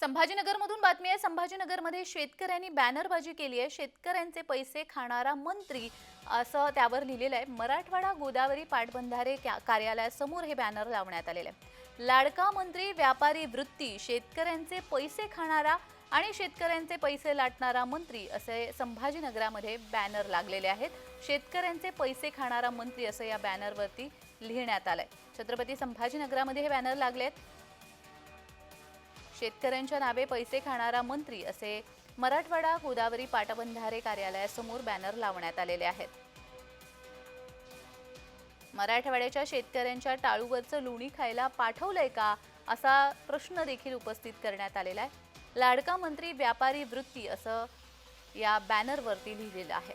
संभाजीनगरमधून बातमी आहे. संभाजीनगरमध्ये शेतकऱ्यांनी बॅनरबाजी केली आहे. शेतकऱ्यांचे पैसे खाणारा मंत्री असं त्यावर लिहिलेलं आहे. मराठवाडा गोदावरी पाटबंधारे कार्यालयासमोर हे बॅनर लावण्यात आलेलं आहे. लाडका मंत्री व्यापारी वृत्ती शेतकऱ्यांचे पैसे खाणारा आणि शेतकऱ्यांचे पैसे लाटणारा मंत्री असे संभाजीनगरामध्ये बॅनर लागलेले आहेत. शेतकऱ्यांचे पैसे खाणारा मंत्री असं या बॅनरवरती लिहिण्यात आलंय. छत्रपती संभाजीनगरामध्ये हे बॅनर लागले आहेत. शेतकऱ्यांच्या नावे पैसे खाणारा मंत्री असे मराठवाडा गोदावरी पाटबंधारे कार्यालयासमोर बॅनर लावण्यात आलेले आहेत. मराठवाड्याच्या शेतकऱ्यांच्या टाळूवरचं लोणी खायला पाठवलंय का असा प्रश्न देखील उपस्थित करण्यात आलेला आहे. लाडका मंत्री व्यापारी वृत्ती असं या बॅनरवरती लिहिलेलं आहे.